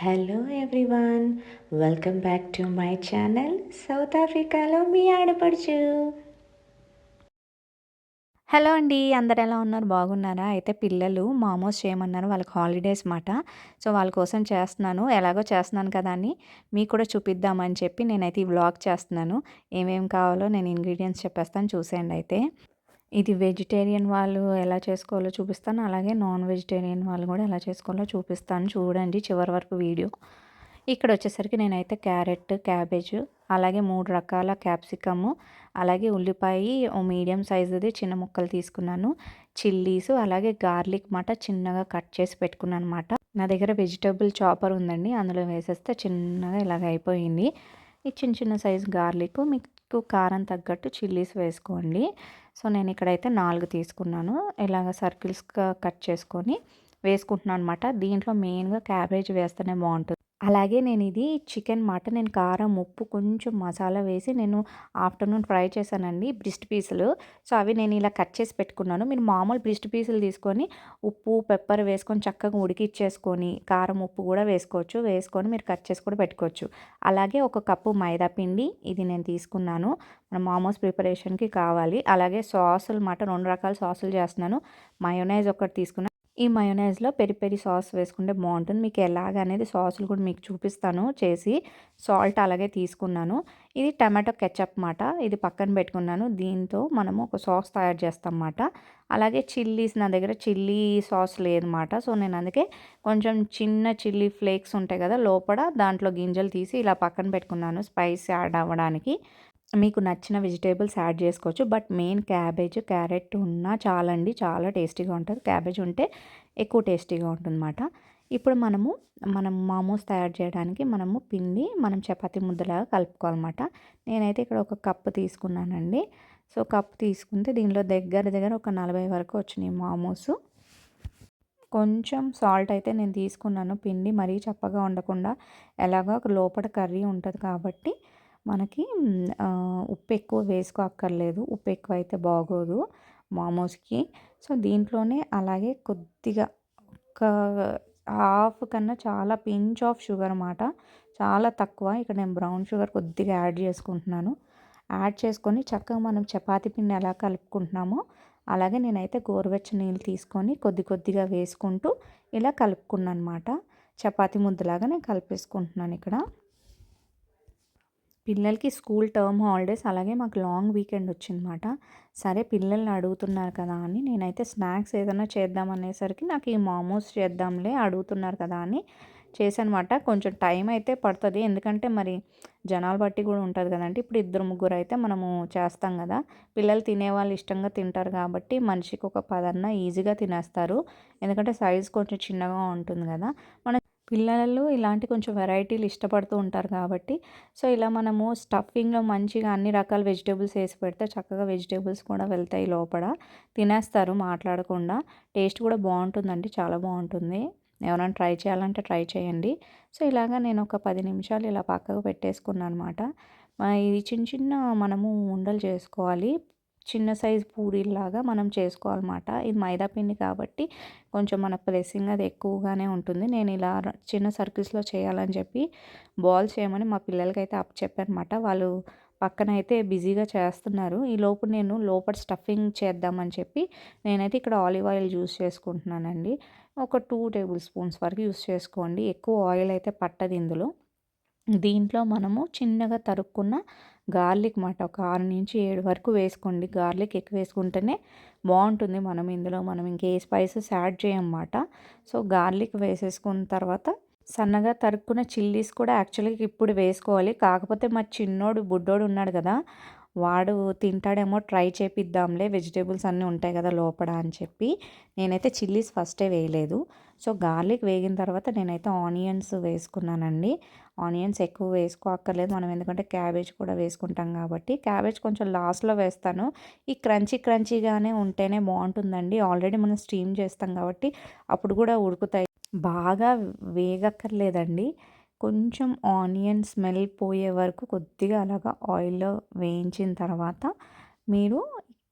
Hello everyone welcome back to my channel South ఆఫ్రికాలో మీ ఆడపడుచు హలో అండి అందరు ఎలా ఉన్నారు? బాగున్నారా? అయితే పిల్లలు మామోస్ చేయమన్నారు వాళ్ళకి హాలిడేస్ మాట. సో వాళ్ళ కోసం చేస్తున్నాను. ఎలాగో చేస్తున్నాను కదా అని మీకు కూడా చూపిద్దామని చెప్పి నేనైతే ఈ వ్లాగ్ చేస్తున్నాను. ఏమేమి కావాలో నేను ఇంగ్రీడియంట్స్ చెప్పేస్తాను చూసేయండి అయితే. ఇది వెజిటేరియన్ వాళ్ళు ఎలా చేసుకోవాలో చూపిస్తాను. అలాగే నాన్ వెజిటేరియన్ వాళ్ళు కూడా ఎలా చేసుకోవాలో చూపిస్తాను. చూడండి చివరి వరకు వీడియో. ఇక్కడ వచ్చేసరికి నేనైతే క్యారెట్ క్యాబేజ్ అలాగే మూడు రకాల క్యాప్సికము అలాగే ఉల్లిపాయ ఓ మీడియం సైజుది చిన్న ముక్కలు తీసుకున్నాను. చిల్లీస్ అలాగే గార్లిక్ మాట చిన్నగా కట్ చేసి పెట్టుకున్నాను అనమాట నా దగ్గర వెజిటబుల్ చాపర్ ఉందండి. అందులో వేసేస్తే చిన్నగా ఇలాగ అయిపోయింది. ఈ చిన్న చిన్న సైజు గార్లిక్ మీకు కారం తగ్గట్టు చిల్లీస్ వేసుకోండి. సో నేను ఇక్కడైతే నాలుగు తీసుకున్నాను. ఇలాగ సర్కిల్స్గా కట్ చేసుకొని వేసుకుంటున్నాను అనమాట దీంట్లో మెయిన్గా క్యాబేజ్ వేస్తేనే బాగుంటుంది. అలాగే నేను ఇది చికెన్ మాట నేను కారం ఉప్పు కొంచెం మసాలా వేసి నేను ఆఫ్టర్నూన్ ఫ్రై చేశానండి బ్రిస్ట్ పీసులు. సో అవి నేను ఇలా కట్ చేసి పెట్టుకున్నాను. మీరు మామూలు బ్రిస్ట్ పీసులు తీసుకొని ఉప్పు పెప్పర్ వేసుకొని చక్కగా ఉడికిచ్చేసుకొని కారం ఉప్పు కూడా వేసుకోవచ్చు. వేసుకొని మీరు కట్ చేసి కూడా పెట్టుకోవచ్చు. అలాగే ఒక కప్పు మైదా పిండి ఇది నేను తీసుకున్నాను. మన మామోస్ ప్రిపరేషన్కి కావాలి. అలాగే సాసులు మాట రెండు రకాల సాసులు చేస్తున్నాను. మయోనైజ్ ఒకటి తీసుకున్నాను ఈ మయోనైజ్లో పెరి పెరి సాస్ వేసుకుంటే బాగుంటుంది. మీకు ఎలాగ అనేది సాసులు కూడా మీకు చూపిస్తాను. చేసి సాల్ట్ అలాగే తీసుకున్నాను. ఇది టమాటో కెచప్ మాట. ఇది పక్కన పెట్టుకున్నాను. దీంతో మనము ఒక సాస్ తయారు చేస్తాం అన్నమాట అలాగే చిల్లీస్ నా దగ్గర చిల్లీ సాస్ లేదన్నమాట. సో నేను అందుకే కొంచెం చిన్న చిల్లీ ఫ్లేక్స్ ఉంటాయి కదా లోపల దాంట్లో గింజలు తీసి ఇలా పక్కన పెట్టుకున్నాను. స్పైస్ యాడ్ అవ్వడానికి. మీకు నచ్చిన వెజిటేబుల్స్ యాడ్ చేసుకోవచ్చు. బట్ మెయిన్ క్యాబేజ్ క్యారెట్ ఉన్నా చాలండి. చాలా టేస్టీగా ఉంటుంది. క్యాబేజ్ ఉంటే ఎక్కువ టేస్టీగా ఉంటుందన్నమాట. ఇప్పుడు మనము మనం మామూస్ తయారు చేయడానికి మనము పిండి మనం చపాతీ ముద్దలాగా కలుపుకోవాలన్నమాట. నేనైతే ఇక్కడ ఒక కప్పు తీసుకున్నానండి. సో కప్పు తీసుకుంటే దీనిలో దగ్గర దగ్గర ఒక నలభై వరకు వచ్చినాయి మామూస్. కొంచెం సాల్ట్ అయితే నేను తీసుకున్నాను. పిండి మరీ చప్పగా ఉండకుండా ఎలాగో లోపల కర్రీ ఉంటుంది కాబట్టి మనకి ఉప్పు ఎక్కువ వేసుకో అక్కర్లేదు ఉప్పు ఎక్కువ అయితే బాగోదు మోమోస్కి. సో దీంట్లోనే అలాగే కొద్దిగా ఒక హాఫ్ కన్నా చాలా పించ్ ఆఫ్ షుగర్ అన్నమాట. చాలా తక్కువ. ఇక్కడ నేను బ్రౌన్ షుగర్ కొద్దిగా యాడ్ చేసుకుంటున్నాను. యాడ్ చేసుకొని చక్కగా మనం చపాతీ పిండి ఎలా కలుపుకుంటున్నామో అలాగే నేనైతే గోరువెచ్చ నీళ్ళు తీసుకొని కొద్ది కొద్దిగా వేసుకుంటూ ఇలా కలుపుకున్నాను అనమాట చపాతీ ముద్దలాగా నేను కలిపేసుకుంటున్నాను ఇక్కడ. పిల్లలకి స్కూల్ టర్మ్ హాలిడేస్ అలాగే మాకు లాంగ్ వీకెండ్ వచ్చిందన్నమాట. సరే పిల్లల్ని అడుగుతున్నారు కదా అని నేనైతే స్నాక్స్ ఏదైనా చేద్దాం అనేసరికి నాకు ఈ మోమోస్ చేద్దాంలే అడుగుతున్నారు కదా అని చేశానమాట. కొంచెం టైం అయితే పడుతుంది. ఎందుకంటే మరి జనాలు బట్టి కూడా ఉంటుంది కదండి ఇప్పుడు ఇద్దరు ముగ్గురు అయితే మనము చేస్తాం కదా. పిల్లలు తినేవాళ్ళు ఇష్టంగా తింటారు కాబట్టి మనిషికి ఒక పదన్న ఈజీగా తినేస్తారు. ఎందుకంటే సైజ్ కొంచెం చిన్నగా ఉంటుంది కదా. మన పిల్లలు ఇలాంటి కొంచెం వెరైటీలు ఇష్టపడుతూ ఉంటారు కాబట్టి. సో ఇలా మనము స్టఫింగ్లో మంచిగా అన్ని రకాల వెజిటేబుల్స్ వేసి పెడితే చక్కగా వెజిటేబుల్స్ కూడా వెళ్తాయి లోపల. తినేస్తారు మాట్లాడకుండా. టేస్ట్ కూడా బాగుంటుందండి. చాలా బాగుంటుంది. ఎవరైనా ట్రై చేయాలంటే ట్రై చేయండి. సో ఇలాగా నేను ఒక పది నిమిషాలు ఇలా పక్కకు పెట్టేసుకున్నాను అనమాట ఇది చిన్న చిన్న మనము ఉండలు చేసుకోవాలి. చిన్న సైజ్ పూరీలాగా మనం చేసుకోవాలన్నమాట. ఇది మైదా పిండి కాబట్టి కొంచెం మన ప్రెస్సింగ్ అది ఎక్కువగానే ఉంటుంది. నేను ఇలా చిన్న సర్కిల్స్లో చేయాలని చెప్పి బాల్ చేయమని మా పిల్లలకి అయితే అప్ చెప్పానమాట వాళ్ళు పక్కన అయితే బిజీగా చేస్తున్నారు. ఈ లోపు నేను లోపల స్టఫింగ్ చేద్దామని చెప్పి నేనైతే ఇక్కడ ఆలివ్ ఆయిల్ యూస్ చేసుకుంటున్నానండి. ఒక టూ టేబుల్ స్పూన్స్ వరకు యూస్ చేసుకోండి. ఎక్కువ ఆయిల్ అయితే పట్టదు ఇందులో. దీంట్లో మనము చిన్నగా తరుక్కున్న గార్లిక్ మాట ఒక ఆరు నుంచి ఏడు వరకు వేసుకోండి. గార్లిక్ ఎక్కువ వేసుకుంటేనే బాగుంటుంది మనం ఇందులో. మనం ఇంకే స్పైసెస్ యాడ్ చేయమన్నమాట సో గార్లిక్ వేసేసుకున్న తర్వాత సన్నగా తరుక్కున్న చిల్లీస్ కూడా యాక్చువల్గా ఇప్పుడు వేసుకోవాలి. కాకపోతే మా చిన్నోడు బుడ్డోడు ఉన్నాడు కదా వాడు తింటాడేమో ట్రై చేపిద్దాంలే వెజిటేబుల్స్ అన్నీ ఉంటాయి కదా లోపల అని చెప్పి నేనైతే చిల్లీస్ ఫస్టే వేయలేదు. సో గార్లిక్ వేగిన తర్వాత నేనైతే ఆనియన్స్ వేసుకున్నానండి. ఆనియన్స్ ఎక్కువ వేసుకోక్కర్లేదు. మనం ఎందుకంటే క్యాబేజ్ కూడా వేసుకుంటాం కాబట్టి. క్యాబేజ్ కొంచెం లాస్ట్లో వేస్తాను. ఈ క్రంచీ క్రంచీగానే ఉంటేనే బాగుంటుందండి. ఆల్రెడీ మనం స్టీమ్ చేస్తాం కాబట్టి అప్పుడు కూడా ఉడుకుతాయి. బాగా వేగక్కర్లేదండి. కొంచెం ఆనియన్ స్మెల్ పోయే వరకు కొద్దిగా అలాగా ఆయిల్లో వేయించిన తర్వాత మీరు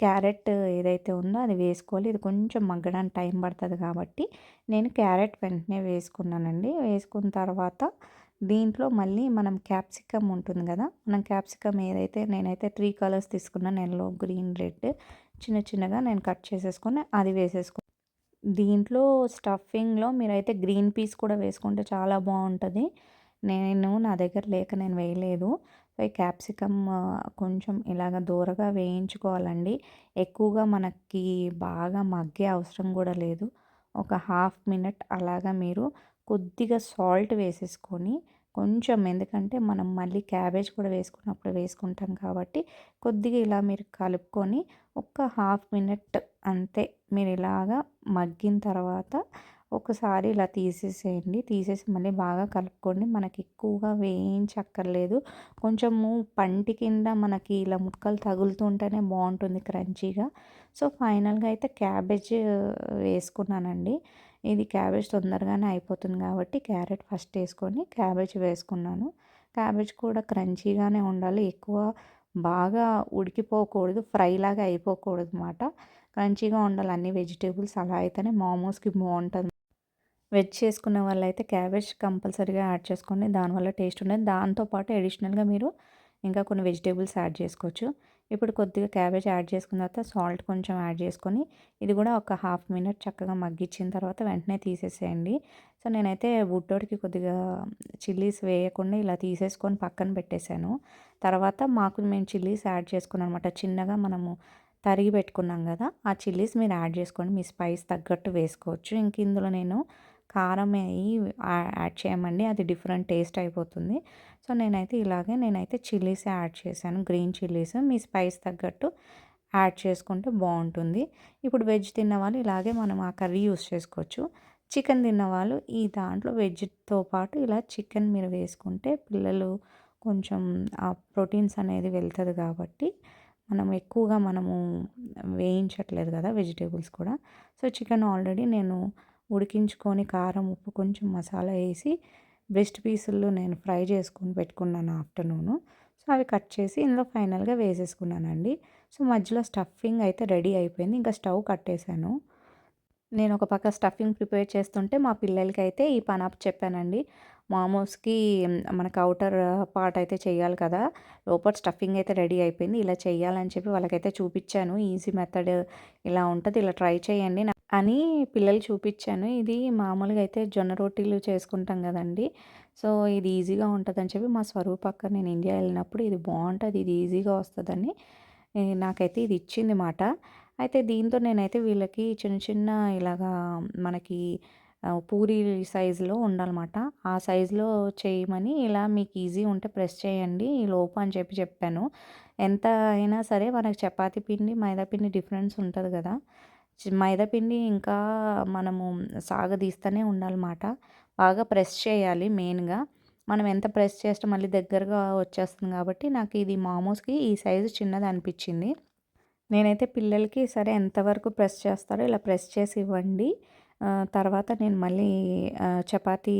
క్యారెట్ ఏదైతే ఉందో అది వేసుకోవాలి. ఇది కొంచెం మగ్గడానికి టైం పడుతుంది కాబట్టి నేను క్యారెట్ వెంటనే వేసుకున్నానండి. వేసుకున్న తర్వాత దీంట్లో మళ్ళీ మనం క్యాప్సికమ్ ఉంటుంది కదా మనం క్యాప్సికమ్ ఏదైతే నేనైతే త్రీ కలర్స్ తీసుకున్నాను ఎల్లో గ్రీన్ రెడ్ చిన్న చిన్నగా నేను కట్ చేసేసుకొని అది వేసేసుకున్నాను దీంట్లో స్టఫింగ్లో మీరైతే గ్రీన్ పీస్ కూడా వేసుకుంటే చాలా బాగుంటుంది. నేను నా దగ్గర లేక నేను వేయలేదు. క్యాప్సికమ్ కొంచెం ఇలాగ దూరగా వేయించుకోవాలండి. ఎక్కువగా మనకి బాగా మగ్గే అవసరం కూడా లేదు. ఒక హాఫ్ మినిట్ అలాగా మీరు కొద్దిగా సాల్ట్ వేసేసుకొని కొంచెం ఎందుకంటే మనం మళ్ళీ క్యాబేజ్ కూడా వేసుకున్నప్పుడు వేసుకుంటాం కాబట్టి కొద్దిగా ఇలా మీరు కలుపుకొని ఒక హాఫ్ మినిట్ అంతే మీరు ఇలాగా మగ్గిన తర్వాత ఒకసారి ఇలా తీసేసేయండి. తీసేసి మళ్ళీ బాగా కలుపుకోండి. మనకి ఎక్కువగా వేయించక్కర్లేదు. కొంచెము పంటి కింద మనకి ఇలా ముక్కలు తగులుతుంటేనే బాగుంటుంది క్రంచీగా. సో ఫైనల్గా అయితే క్యాబేజ్ వేసుకున్నానండి. ఇది క్యాబేజ్ తొందరగానే అయిపోతుంది కాబట్టి క్యారెట్ ఫస్ట్ వేసుకొని క్యాబేజ్ వేసుకున్నాను. క్యాబేజ్ కూడా క్రంచీగానే ఉండాలి. ఎక్కువ బాగా ఉడికిపోకూడదు ఫ్రైలాగా అయిపోకూడదు అనమాట క్రంచీగా ఉండాలి. అన్ని వెజిటేబుల్స్ అలా అయితేనే మోమోస్కి బాగుంటుంది. వెజ్ చేసుకున్న వాళ్ళైతే క్యాబేజ్ కంపల్సరీగా యాడ్ చేసుకోండి. దానివల్ల టేస్ట్ ఉండేది. దాంతోపాటు అడిషనల్గా మీరు ఇంకా కొన్ని వెజిటేబుల్స్ యాడ్ చేసుకోవచ్చు. ఇప్పుడు కొద్దిగా క్యాబేజ్ యాడ్ చేసుకున్న తర్వాత సాల్ట్ కొంచెం యాడ్ చేసుకొని ఇది కూడా ఒక హాఫ్ మినిట్ చక్కగా మగ్గించిన తర్వాత వెంటనే తీసేసేయండి. సో నేనైతే బుడ్డోడికి కొద్దిగా చిల్లీస్ వేయకుండా ఇలా తీసేసుకొని పక్కన పెట్టేశాను. తర్వాత మాకు మేము చిల్లీస్ యాడ్ చేసుకున్నాం అనమాట చిన్నగా మనము తరిగి పెట్టుకున్నాం కదా ఆ చిల్లీస్ మీరు యాడ్ చేసుకోండి. మీ స్పైస్ తగ్గట్టు వేసుకోవచ్చు. ఇంక ఇందులో నేను కారం అయ్యి యాడ్ చేయమండి. అది డిఫరెంట్ టేస్ట్ అయిపోతుంది. సో నేనైతే ఇలాగే నేనైతే చిల్లీస్ యాడ్ చేశాను. గ్రీన్ చిల్లీస్ మీ స్పైస్ తగ్గట్టు యాడ్ చేసుకుంటే బాగుంటుంది. ఇప్పుడు వెజ్ తిన్న వాళ్ళు ఇలాగే మనం ఆ కర్రీ యూస్ చేసుకోవచ్చు. చికెన్ తిన్న వాళ్ళు ఈ దాంట్లో వెజ్తో పాటు ఇలా చికెన్ మీరు వేసుకుంటే పిల్లలు కొంచెం ఆ ప్రోటీన్స్ అనేది వెళ్తుంది కాబట్టి మనం ఎక్కువగా మనము వేయించట్లేదు కదా వెజిటేబుల్స్ కూడా. సో చికెన్ ఆల్రెడీ నేను ఉడికించుకొని కారం ఉప్పు కొంచెం మసాలా వేసి బ్రెస్ట్ పీసులు నేను ఫ్రై చేసుకొని పెట్టుకున్నాను ఆఫ్టర్నూను సో అవి కట్ చేసి ఇందులో ఫైనల్గా వేసేసుకున్నానండి. సో మధ్యలో స్టఫింగ్ అయితే రెడీ అయిపోయింది. ఇంకా స్టవ్ కట్టేశాను. నేను ఒక పక్క స్టఫింగ్ ప్రిపేర్ చేస్తుంటే మా పిల్లలకి అయితే ఈ పనప్ చెప్పానండి. మామోస్కి మనకు అవుటర్ పార్ట్ అయితే చేయాలి కదా. లోపల స్టఫింగ్ అయితే రెడీ అయిపోయింది. ఇలా చేయాలని చెప్పి వాళ్ళకైతే చూపించాను. ఈజీ మెథడ్ ఇలా ఉంటుంది. ఇలా ట్రై చేయండి. అని పిల్లలు చూపించాను. ఇది మామూలుగా అయితే జొన్న రొట్టెలు చేసుకుంటాం కదండి. సో ఇది ఈజీగా ఉంటుందని చెప్పి మా స్వరూప్ అక్క నేను ఇండియా వెళ్ళినప్పుడు ఇది బాగుంటుంది ఇది ఈజీగా వస్తుందని నాకైతే ఇది ఇచ్చింది మాట. అయితే దీంతో నేనైతే వీళ్ళకి చిన్న చిన్న ఇలాగా మనకి పూరి సైజులో ఉండాలన్నమాట. ఆ సైజులో చేయమని ఇలా మీకు ఈజీ ఉంటే ప్రెస్ చేయండి ఈ లోపు అని చెప్పి చెప్పాను. ఎంత అయినా సరే మనకి చపాతీ పిండి మైదా పిండి డిఫరెన్స్ ఉంటుంది కదా. మైదాపిండి ఇంకా మనము సాగదీస్తూనే ఉండాలన్నమాట. బాగా ప్రెస్ చేయాలి మెయిన్గా. మనం ఎంత ప్రెస్ చేస్తే మళ్ళీ దగ్గరగా వచ్చేస్తుంది కాబట్టి నాకు ఇది మామూస్కి ఈ సైజు చిన్నది అనిపించింది. నేనైతే పిల్లలకి సరే ఎంతవరకు ప్రెస్ చేస్తారో ఇలా ప్రెస్ చేసి ఇవ్వండి. తర్వాత నేను మళ్ళీ చపాతీ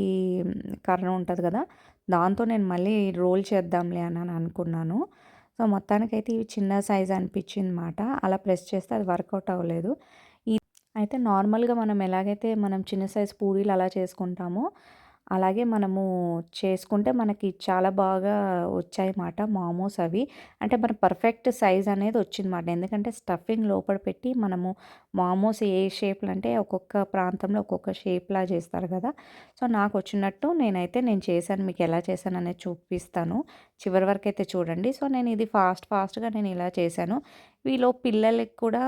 కర్ర ఉంటుంది కదా దాంతో నేను మళ్ళీ రోల్ చేద్దాంలే అని అనుకున్నాను. సో మొత్తానికైతే ఇవి చిన్న సైజ్ అనిపించింది అనమాట అలా ప్రెస్ చేస్తే అది వర్కౌట్ అవ్వలేదు. అయితే నార్మల్గా మనం ఎలాగైతే మనం చిన్న సైజ్ పూరీలు అలా చేసుకుంటామో అలాగే మనము చేసుకుంటే మనకి చాలా బాగా వచ్చాయన్నమాట మోమోస్ అవి. అంటే మన పర్ఫెక్ట్ సైజ్ అనేది వచ్చిందన్నమాట. ఎందుకంటే స్టఫింగ్ లోపల పెట్టి మనము మోమోస్ ఏ షేప్లు అంటే ఒక్కొక్క ప్రాంతంలో ఒక్కొక్క షేప్లా చేస్తారు కదా. సో నాకు వచ్చినట్టు నేనైతే నేను చేశాను. మీకు ఎలా చేశాను అనేది చూపిస్తాను. చివరి వరకు అయితే చూడండి. సో నేను ఇది ఫాస్ట్ ఫాస్ట్గా నేను ఇలా చేశాను. వీలో పిల్లలకి కూడా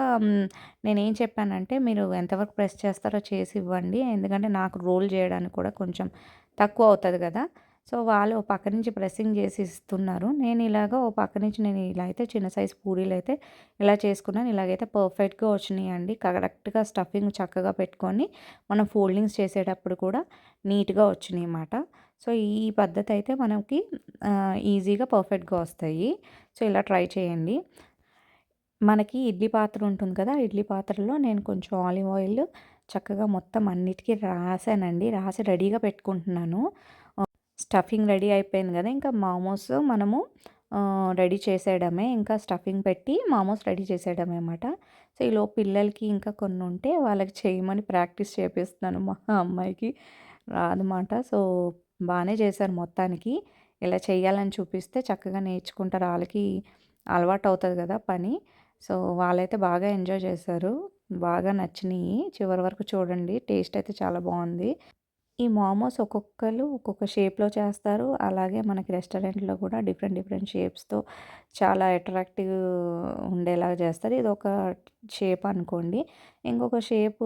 నేనేం చెప్పానంటే మీరు ఎంతవరకు ప్రెస్ చేస్తారో చేసి ఇవ్వండి. ఎందుకంటే నాకు రోల్ చేయడానికి కూడా కొంచెం తక్కువ అవుతుంది కదా. సో వాళ్ళు ఓ పక్క నుంచి ప్రెస్సింగ్ చేసి ఇస్తున్నారు. నేను ఇలాగ ఓ పక్క నుంచి నేను ఇలా అయితే చిన్న సైజ్ పూరీలు అయితే ఇలా చేసుకున్నాను. ఇలాగైతే పర్ఫెక్ట్గా వచ్చినాయి అండి కరెక్ట్గా స్టఫింగ్ చక్కగా పెట్టుకొని మనం ఫోల్డింగ్స్ చేసేటప్పుడు కూడా నీట్గా వచ్చినాయి అన్నమాట. సో ఈ పద్ధతి అయితే మనకి ఈజీగా పర్ఫెక్ట్గా వస్తాయి. సో ఇలా ట్రై చేయండి. మనకి ఇడ్లీ పాత్ర ఉంటుంది కదా ఇడ్లీ పాత్రలో నేను కొంచెం ఆలివ్ ఆయిల్ చక్కగా మొత్తం అన్నిటికీ రాసానండి. రాసి రెడీగా పెట్టుకుంటున్నాను. స్టఫింగ్ రెడీ అయిపోయింది కదా ఇంకా మోమోస్ మనము రెడీ చేసేయడమే. ఇంకా స్టఫింగ్ పెట్టి మామోస్ రెడీ చేసేయడమే అనమాట సో ఈలో పిల్లలకి ఇంకా కొన్ని ఉంటే వాళ్ళకి చేయమని ప్రాక్టీస్ చేపిస్తున్నాను మా అమ్మాయికి. రాదన్నమాట. సో బాగానే చేశారు మొత్తానికి. ఇలా చేయాలని చూపిస్తే చక్కగా నేర్చుకుంటారు. వాళ్ళకి అలవాటు అవుతుంది కదా పని. సో వాళ్ళైతే బాగా ఎంజాయ్ చేశారు. బాగా నచ్చినాయి. చివరి వరకు చూడండి. టేస్ట్ అయితే చాలా బాగుంది. ఈ మోమోస్ ఒక్కొక్కరు ఒక్కొక్క షేప్లో చేస్తారు. అలాగే మనకి రెస్టారెంట్లో కూడా డిఫరెంట్ డిఫరెంట్ షేప్స్తో చాలా అట్రాక్టివ్ ఉండేలాగా చేస్తారు. ఇది ఒక షేప్ అనుకోండి. ఇంకొక షేప్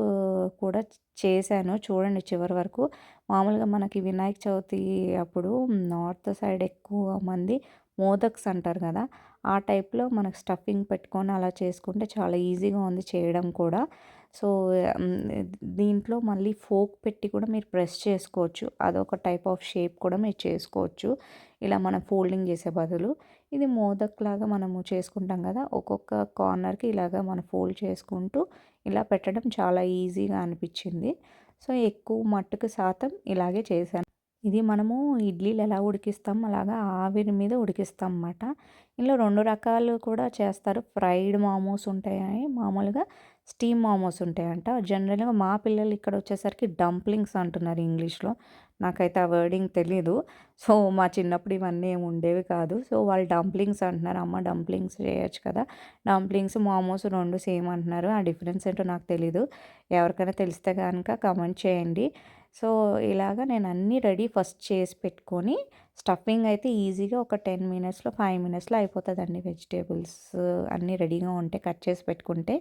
కూడా చేశాను. చూడండి చివరి వరకు. మామూలుగా మనకి వినాయక చవితి అప్పుడు నార్త్ సైడ్ ఎక్కువ మంది మోదక్స్ అంటారు కదా ఆ టైప్లో మనకు స్టఫింగ్ పెట్టుకొని అలా చేసుకుంటే చాలా ఈజీగా ఉంది చేయడం కూడా. సో దీంట్లో మళ్ళీ ఫోక్ పెట్టి కూడా మీరు ప్రెస్ చేసుకోవచ్చు. అదొక టైప్ ఆఫ్ షేప్ కూడా మీరు చేసుకోవచ్చు. ఇలా మనం ఫోల్డింగ్ చేసే బదులు. ఇది మోదక్ లాగా మనము చేసుకుంటాం కదా ఒక్కొక్క కార్నర్కి ఇలాగా మనం ఫోల్డ్ చేసుకుంటూ ఇలా పెట్టడం చాలా ఈజీగా అనిపించింది. సో ఎక్కువ మట్టుకు శాతం ఇలాగే చేశాను. ఇది మనము ఇడ్లీలు ఎలా ఉడికిస్తాం అలాగా ఆవిరి మీద ఉడికిస్తాం అన్నమాట. ఇందులో రెండు రకాలు కూడా చేస్తారు. ఫ్రైడ్ మోమోస్ ఉంటాయి. మామూలుగా స్టీమ్ మోమోస్ ఉంటాయంట. జనరల్గా మా పిల్లలు ఇక్కడ వచ్చేసరికి డంప్లింగ్స్ అంటున్నారు ఇంగ్లీష్లో. నాకైతే ఆ వర్డింగ్ తెలీదు. సో మా చిన్నప్పుడు ఇవన్నీ ఏమి ఉండేవి కాదు. సో వాళ్ళు డంప్లింగ్స్ అంటున్నారు. అమ్మ డంప్లింగ్స్ చేయొచ్చు కదా. డంప్లింగ్స్ మోమోస్ రెండు సేమ్ అంటున్నారు. ఆ డిఫరెన్స్ ఏంటో నాకు తెలీదు. ఎవరికైనా తెలిస్తే కనుక కమెంట్ చేయండి. సో ఇలాగ నేను అన్నీ రెడీ ఫస్ట్ చేసి పెట్టుకొని స్టఫింగ్ అయితే ఈజీగా ఒక టెన్ మినిట్స్లో ఫైవ్ మినిట్స్లో అయిపోతుందండి వెజిటేబుల్స్ అన్నీ రెడీగా ఉంటే కట్ చేసి పెట్టుకుంటే.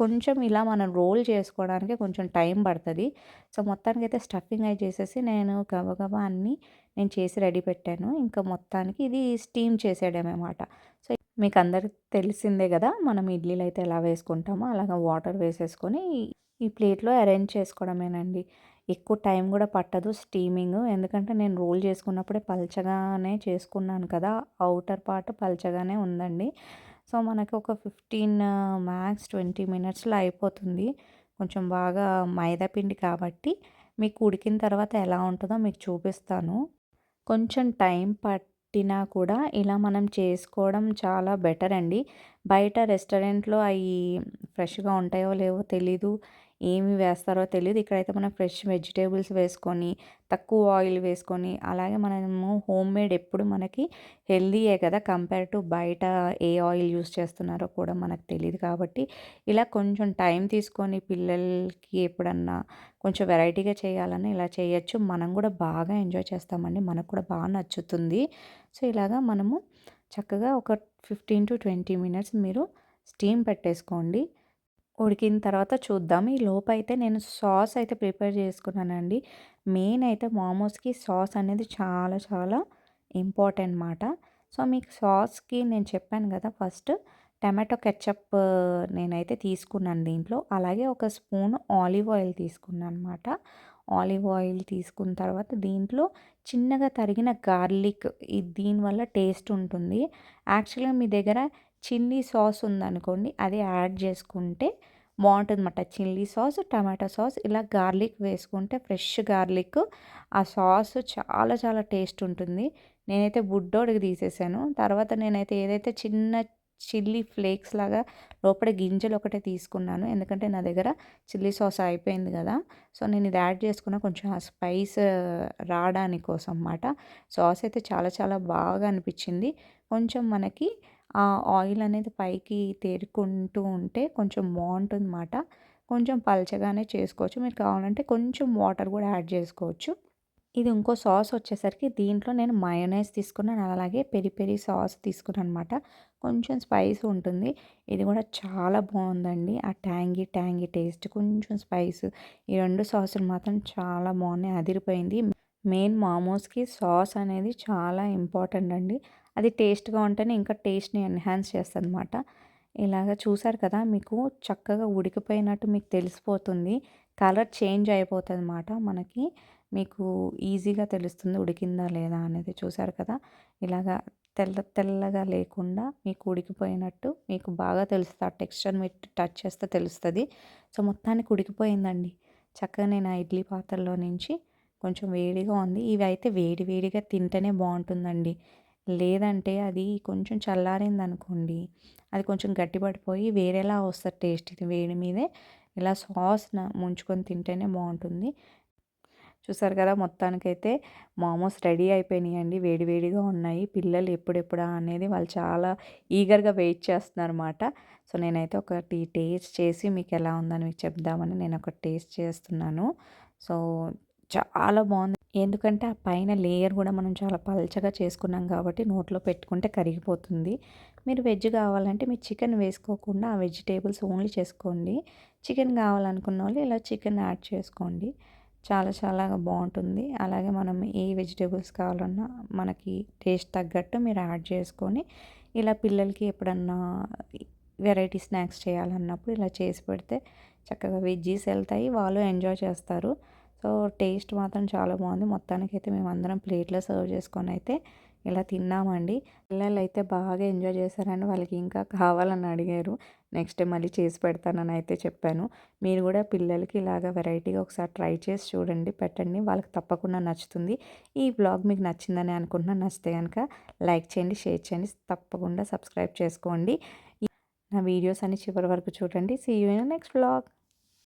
కొంచెం ఇలా మనం రోల్ చేసుకోవడానికి కొంచెం టైం పడుతుంది. సో మొత్తానికి అయితే స్టఫింగ్ అయి చేసేసి నేను గబగబా అన్నీ నేను చేసి రెడీ పెట్టాను. ఇంకా మొత్తానికి ఇది స్టీమ్ చేసేయడమేమాట. సో మీకు అందరికి తెలిసిందే కదా మనం ఇడ్లీలు అయితే ఎలా వేసుకుంటామో అలాగ వాటర్ వేసేసుకొని ఈ ప్లేట్లో అరేంజ్ చేసుకోవడమేనండి. ఎక్కువ టైం కూడా పట్టదు స్టీమింగ్. ఎందుకంటే నేను రోల్ చేసుకున్నప్పుడే పల్చగానే చేసుకున్నాను కదా అవుటర్ పార్ట్ పల్చగానే ఉందండి. సో మనకి ఒక ఫిఫ్టీన్ మ్యాక్స్ ట్వంటీ మినిట్స్లో అయిపోతుంది. కొంచెం బాగా మైదా పిండి కాబట్టి మీకు ఉడికిన తర్వాత ఎలా ఉంటుందో మీకు చూపిస్తాను. కొంచెం టైం పట్టినా కూడా ఇలా మనం చేసుకోవడం చాలా బెటర్ అండి. బయట రెస్టారెంట్లో అవి ఫ్రెష్గా ఉంటాయో లేవో తెలీదు. ఏమి వేస్తారో తెలియదు ఇక్కడైతే మనం ఫ్రెష్ వెజిటేబుల్స్ వేసుకొని తక్కువ ఆయిల్ వేసుకొని అలాగే మనము హోమ్ మేడ్ ఎప్పుడు మనకి హెల్దీయే కదా కంపేర్ టు బయట ఏ ఆయిల్ యూస్ చేస్తున్నారో కూడా మనకు తెలియదు కాబట్టి ఇలా కొంచెం టైం తీసుకొని పిల్లలకి ఎప్పుడన్నా కొంచెం వెరైటీగా చేయాలని ఇలా చేయొచ్చు. మనం కూడా బాగా ఎంజాయ్ చేస్తామండి. మనకు కూడా బాగా నచ్చుతుంది. సో ఇలాగా మనము చక్కగా ఒక ఫిఫ్టీన్ టు ట్వంటీ మినిట్స్ మీరు స్టీమ్ పెట్టేసుకోండి. ఉడికిన తర్వాత చూద్దాం ఈ లోపు అయితే నేను సాస్ అయితే ప్రిపేర్ చేసుకున్నానండి. మెయిన్ అయితే మోమోస్కి సాస్ అనేది చాలా చాలా ఇంపార్టెంట్ మాట. సో మీకు సాస్కి నేను చెప్పాను కదా ఫస్ట్ టమాటో కెచ్చప్ నేనైతే తీసుకున్నాను దీంట్లో. అలాగే ఒక స్పూన్ ఆలివ్ ఆయిల్ తీసుకున్నాను అనమాట ఆలివ్ ఆయిల్ తీసుకున్న తర్వాత దీంట్లో చిన్నగా తరిగిన గార్లిక్ దీనివల్ల టేస్ట్ ఉంటుంది. యాక్చువల్గా మీ దగ్గర చిల్లీ సాస్ ఉందనుకోండి అది యాడ్ చేసుకుంటే బాగుంటుంది అన్నమాట చిల్లీ సాస్ టమాటో సాస్ ఇలా గార్లిక్ వేసుకుంటే ఫ్రెష్ గార్లిక్. ఆ సాస్ చాలా చాలా టేస్ట్ ఉంటుంది. నేనైతే బుడ్డోడికి తీసేసాను. తర్వాత నేనైతే ఏదైతే చిన్న చిల్లీ ఫ్లేక్స్ లాగా లోపల గింజలు ఒకటే తీసుకున్నాను. ఎందుకంటే నా దగ్గర చిల్లీ సాస్ అయిపోయింది కదా. సో నేను ఇది యాడ్ చేసుకున్న కొంచెం ఆ స్పైస్ రావడానికి కోసం అన్నమాట సాస్ అయితే చాలా చాలా బాగా అనిపించింది. కొంచెం మనకి ఆ ఆయిల్ అనేది పైకి తేరుకుంటూ ఉంటే కొంచెం బాగుంటుంది అన్నమాట కొంచెం పలచగానే చేసుకోవచ్చు. మీరు కావాలంటే కొంచెం వాటర్ కూడా యాడ్ చేసుకోవచ్చు. ఇది ఇంకో సాస్ వచ్చేసరికి దీంట్లో నేను మయోనైస్ తీసుకున్నాను. అలాగే పెరి పెరి సాస్ తీసుకున్నాను అనమాట కొంచెం స్పైస్ ఉంటుంది. ఇది కూడా చాలా బాగుందండి. ఆ ట్యాంగీ ట్యాంగీ టేస్ట్ కొంచెం స్పైస్ ఈ రెండు సాసులు మాత్రం చాలా బాగున్నాయి. అదిరిపోయింది. మెయిన్ మామోస్కి సాస్ అనేది చాలా ఇంపార్టెంట్ అండి. అది టేస్ట్గా ఉంటేనే ఇంకా టేస్ట్ని ఎన్హాన్స్ చేస్తుంది అనమాట ఇలాగ చూసారు కదా మీకు చక్కగా ఉడికిపోయినట్టు మీకు తెలిసిపోతుంది. కలర్ చేంజ్ అయిపోతుంది అనమాట మనకి. మీకు ఈజీగా తెలుస్తుంది ఉడికిందా లేదా అనేది చూసారు కదా. ఇలాగా తెల్ల తెల్లగా లేకుండా మీకు ఉడికిపోయినట్టు మీకు బాగా తెలుస్తుంది. ఆ టెక్స్చర్ మీరు టచ్ చేస్తే తెలుస్తుంది. సో మొత్తానికి ఉడికిపోయిందండి. చక్కగా నేను ఆ ఇడ్లీ పాత్రలో నుంచి కొంచెం వేడిగా ఉంది. ఇవి అయితే వేడి వేడిగా తింటేనే బాగుంటుందండి. లేదంటే అది కొంచెం చల్లారింది అనుకోండి అది కొంచెం గట్టిపడిపోయి వేరేలా వస్తుంది టేస్ట్. ఇది వేడి మీదే ఇలా సాస్న ముంచుకొని తింటేనే బాగుంటుంది. చూసారు కదా మొత్తానికైతే మోమోస్ రెడీ అయిపోయినాయండి. వేడివేడిగా ఉన్నాయి. పిల్లలు ఎప్పుడెప్పుడా అనేది వాళ్ళు చాలా ఈగర్గా వెయిట్ చేస్తున్నారన్నమాట. సో నేనైతే ఒకటి టేస్ట్ చేసి మీకు ఎలా ఉందని మీకు చెప్దామని నేను ఒక టేస్ట్ చేస్తున్నాను. సో చాలా బాగుంది. ఎందుకంటే ఆ పైన లేయర్ కూడా మనం చాలా పలచగా చేసుకున్నాం కాబట్టి నోట్లో పెట్టుకుంటే కరిగిపోతుంది. మీరు వెజ్ కావాలంటే మీరు చికెన్ వేసుకోకుండా ఆ వెజిటేబుల్స్ ఓన్లీ చేసుకోండి. చికెన్ కావాలనుకున్న వాళ్ళు ఇలా చికెన్ యాడ్ చేసుకోండి. చాలా చాలా బాగుంటుంది. అలాగే మనం ఏ వెజిటేబుల్స్ కావాలన్నా మనకి టేస్ట్ తగ్గట్టు మీరు యాడ్ చేసుకొని ఇలా పిల్లలకి ఎప్పుడన్నా వెరైటీ స్నాక్స్ చేయాలన్నప్పుడు ఇలా చేసి పెడితే చక్కగా వెజ్జీస్ వెళ్తాయి. వాళ్ళు ఎంజాయ్ చేస్తారు. సో టేస్ట్ మాత్రం చాలా బాగుంది. మొత్తానికైతే మేము అందరం ప్లేట్లో సర్వ్ చేసుకొని అయితే ఇలా తిన్నామండి. పిల్లలు అయితే బాగా ఎంజాయ్ చేశారని వాళ్ళకి ఇంకా కావాలని అడిగారు. నెక్స్ట్ మళ్ళీ చేసి పెడతానని అయితే చెప్పాను. మీరు కూడా పిల్లలకి ఇలాగ వెరైటీగా ఒకసారి ట్రై చేసి చూడండి పెట్టండి. వాళ్ళకి తప్పకుండా నచ్చుతుంది. ఈ బ్లాగ్ మీకు నచ్చిందని అనుకుంటున్నా నచ్చితే కనుక లైక్ చేయండి షేర్ చేయండి. తప్పకుండా సబ్స్క్రైబ్ చేసుకోండి. నా వీడియోస్ అన్ని చివరి వరకు చూడండి. See you in next blog